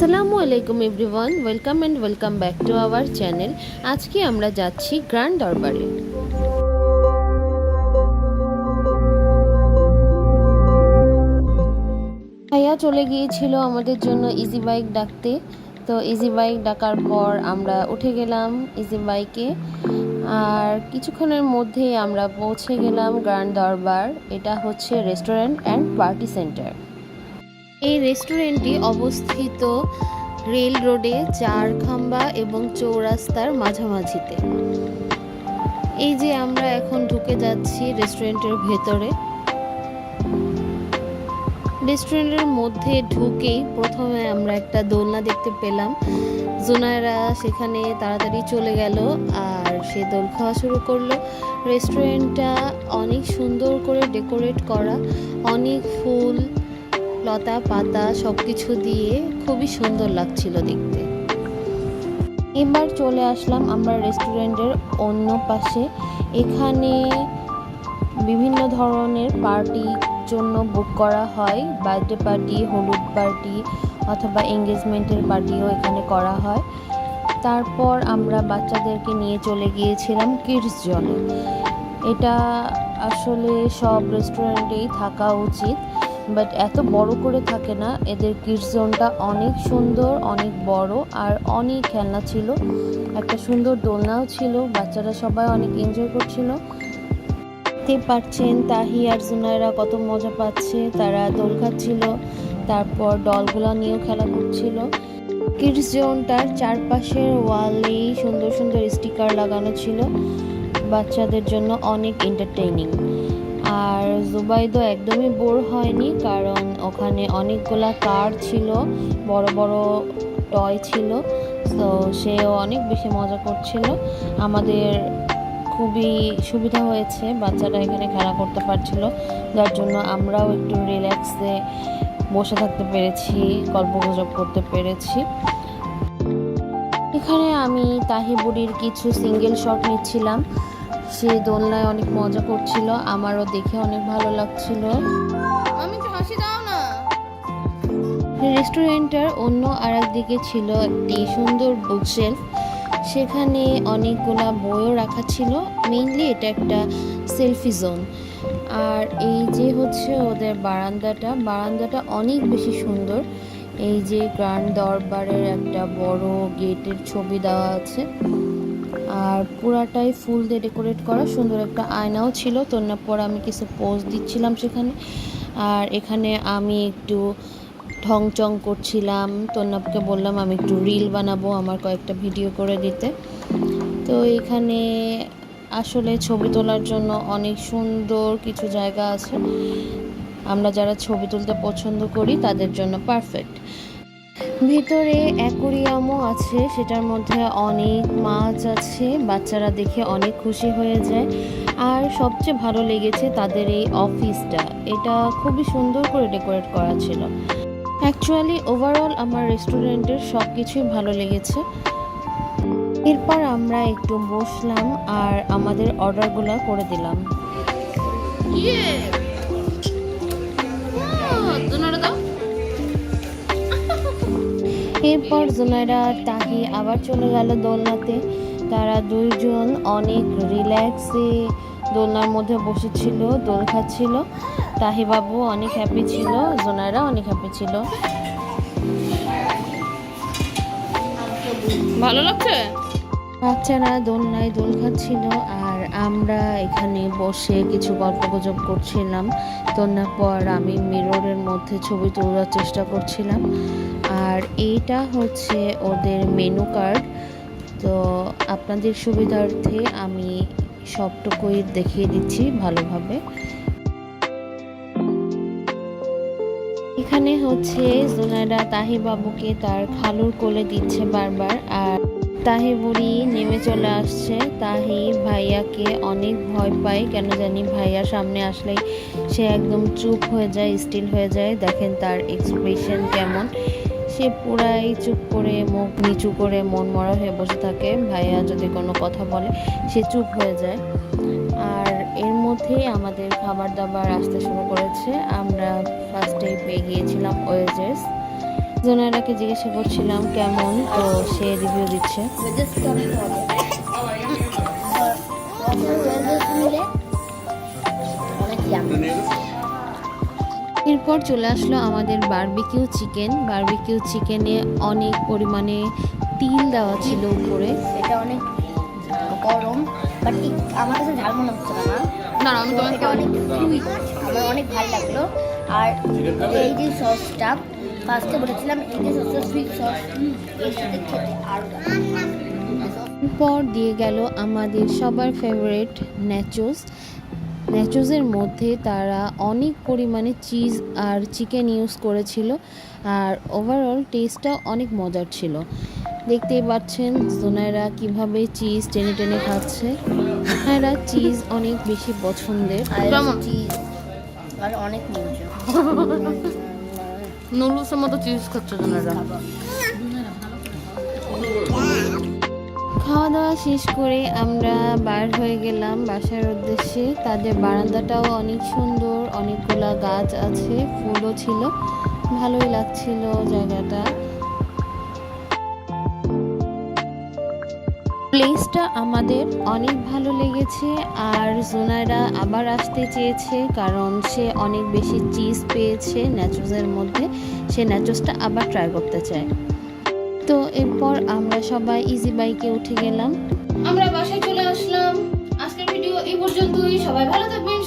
আসসালামু আলাইকুম everyone, welcome and welcome back to our channel. আজকে আমরা যাচ্ছি গ্র্যান্ড দরবারে। ভাইয়া চলে গিয়েছিল আমাদের জন্য ইজি বাইক ডাকতে। তো ইজি বাইক ডাকার পর আমরা উঠে গেলাম ইজি বাইকে আর কিছুক্ষণের মধ্যেই আমরা পৌঁছে গেলাম গ্র্যান্ড দরবার। এটা হচ্ছে রেস্টুরেন্ট অ্যান্ড পার্টি সেন্টার এই রেস্টুরেন্টটি অবস্থিত রেল রোডে, চারখাম্বা এবং চৌরাস্তার মাঝামাঝিতে। এই যে আমরা এখন ঢুকে যাচ্ছি রেস্টুরেন্টের ভেতরে। রেস্টুরেন্টের মধ্যে ঢুকেই প্রথমে আমরা একটা দোলনা দেখতে পেলাম। জোনায়রা সেখানে তাড়াতাড়ি চলে গেল আর সে দোল খাওয়া শুরু করল। রেস্টুরেন্টটা অনেক সুন্দর করে ডেকোরেট করা, অনেক ফুল লতা, পাতা সব কিছু দিয়ে খুবই সুন্দর লাগছিল দেখতে। এবার চলে আসলাম আমরা রেস্টুরেন্টের অন্য পাশে। এখানে বিভিন্ন ধরনের পার্টির জন্য বুক করা হয়। বার্থডে পার্টি, হলুদ পার্টি অথবা এঙ্গেজমেন্টের পার্টিও এখানে করা হয়। তারপর আমরা বাচ্চাদেরকে নিয়ে চলে গিয়েছিলাম কিডস জলে এটা আসলে সব রেস্টুরেন্টেই থাকা উচিত। বাট এত বড় করে থাকে না। এদের কিডস জোনটা অনেক সুন্দর, অনেক বড় আর অনেক খেলনা ছিল। একটা সুন্দর দোলনাও ছিল, বাচ্চারা সবাই অনেক এনজয় করছিল। দেখতে পাচ্ছেন তাহি আর জুনাইরা কত মজা পাচ্ছে। তারা দোল খাচ্ছিল, তারপর ডলগুলো নিয়েও খেলা করছিল। কিডস জোনটার চারপাশের ওয়ালেই সুন্দর সুন্দর স্টিকার লাগানো ছিল। বাচ্চাদের জন্য অনেক এন্টারটেইনিং আর জুবাইদও একদমই বোর হয়নি, কারণ ওখানে অনেকগুলা কার ছিল, বড় বড় টয় ছিল, তো সেও অনেক বেশি মজা করছিল। আমাদের খুবই সুবিধা হয়েছে বাচ্চারা এখানে খেলা করতে পারছিল, যার জন্য আমরাও একটু রিল্যাক্সে বসে থাকতে পেরেছি, গল্প গুজব করতে পেরেছি। এখানে আমি তাহি বুড়ির কিছু সিঙ্গেল শট নিচ্ছিলাম। সে দোলনায় অনেক মজা করছিল আমারও দেখে অনেক ভালো লাগছিল। রেস্টুরেন্টটার অন্য আর দিকে ছিল একটি সুন্দর বুকশেলফ সেখানে অনেকগুলা বইও রাখা ছিল মেইনলি এটা একটা সেলফি জোন আর এই যে হচ্ছে ওদের বারান্দাটা বারান্দাটা অনেক বেশি সুন্দর। এই যে গ্রান্ড দরবারের একটা বড় গেটের ছবি দেওয়া আছে। আর পুরাটাই ফুল দিয়ে ডেকোরেট করা, সুন্দর একটা আয়নাও ছিল। তোর পর আমি কিছু পোজ দিচ্ছিলাম সেখানে। আর এখানে আমি একটু ঢং চং করছিলাম। তন্নাবকে বললাম, আমি একটু রিল বানাবো আমার কয়েকটা ভিডিও করে দিতে। তো এখানে আসলে ছবি তোলার জন্য অনেক সুন্দর কিছু জায়গা আছে। আমরা যারা ছবি তুলতে পছন্দ করি, তাদের জন্য পারফেক্ট ভিতরে অ্যাকোরিয়ামও আছে, সেটার মধ্যে অনেক মাছ আছে, বাচ্চারা দেখে অনেক খুশি হয়ে যায়। আর সবচেয়ে ভালো লেগেছে তাদের এই অফিসটা। এটা খুবই সুন্দর করে ডেকোরেট করা ছিল। অ্যাকচুয়ালি ওভারঅল আমার রেস্টুরেন্টের সব কিছুই ভালো লেগেছে। এরপর আমরা একটু বসলাম আর আমাদের অর্ডারগুলো করে দিলাম। এরপর জুনাইরা আর তাহি আবার চলে গেল দোলনাতে। তারা দুইজন অনেক রিল্যাক্সে দোলনার মধ্যে বসেছিল দোল খাচ্ছিল। তাহি বাবু অনেক হ্যাপি ছিল জোনাইরা অনেক হ্যাপি ছিল। ভালো লাগছে? বাচ্চারা দোলনায় দোল খাচ্ছিল আর আমরা এখানে বসে কিছু গল্প গুজব করছিলাম। তোলার পর আমি মিররের মধ্যে ছবি তোলার চেষ্টা করছিলাম। আর এইটা হচ্ছে ওদের মেনু কার্ড তো আপনাদের সুবিধার্থে আমি সবটুকুই দেখিয়ে দিচ্ছি ভালোভাবে। এখানে হচ্ছে তাহি বাবুকে তার খালুর কোলে দিচ্ছে বারবার আর তাহি বুড়ি নেমে চলে আসছে। তাহি ভাইয়াকে অনেক ভয় পায়, কেন জানি ভাইয়ার সামনে আসলেই সে একদম চুপ হয়ে যায় স্টিল হয়ে যায়। দেখেন তার এক্সপ্রেশন কেমন। সে পুরাই চুপ করে মুখ নিচু করে মন মরা হয়ে বসে থাকে। ভাইয়া যদি কোনো কথা বলে, সে চুপ হয়ে যায়। আর এর মধ্যেই আমাদের খাবার দাবার আসতে শুরু করেছে। আমরা ফার্স্টে পেয়ে গিয়েছিলাম ওয়েজেস জোনারাকে জিজ্ঞাসা করছিলাম, কেমন? তো সে রিভিউ দিচ্ছে। এরপর চলে আসলো আমাদের বারবিকিউ চিকেন বারবিকিউ চিকেনে অনেক পরিমাণে তিল দেওয়া ছিল উপরে। এটা অনেক গরম বাট আমার কাছে ঝাল মনে হচ্ছে না না আমি তোমাকে অনেক আমার অনেক ভালো লাগল। আর এই যে সসটা ফার্স্টে বলেছিলাম এই যে সসটা সুইট সস এর সাথে খেতে আর পর দিয়ে গেল আমাদের সবার ফেভারিট ন্যাচোস ন্যাচোসের মধ্যে তারা অনেক পরিমাণে চিজ আর চিকেন ইউজ করেছিল। আর ওভারঅল টেস্টটাও অনেক মজার ছিল। দেখতেই পাচ্ছেন জোনাইরা কীভাবে চিজ টেনে টেনে খাচ্ছে। চিজ অনেক বেশি পছন্দের? চিজ আর অনেক নুডলসের মতো চিজ খাচ্ছে জোনারা খাওয়া দাওয়া শেষ করে আমরা বার হয়ে গেলাম বাসার উদ্দেশ্যে। তাদের বারান্দাটাও অনেক সুন্দর, অনেকগুলা গাছ আছে, ফুলও ছিল। ভালোই লাগছিল জায়গাটা। প্লেসটা আমাদের অনেক ভালো লেগেছে আর জোনারা আবার আসতে চেয়েছে কারণ সে অনেক বেশি চিজ পেয়েছে ন্যাচোসের মধ্যে। সে ন্যাচোসটা আবার ট্রাই করতে চায়। তো এরপর আমরা সবাই ইজি বাইকে উঠে গেলাম। আমরা বাসায় চলে আসলাম। আজকের ভিডিও এই পর্যন্তই। সবাই ভালো থাকবেন।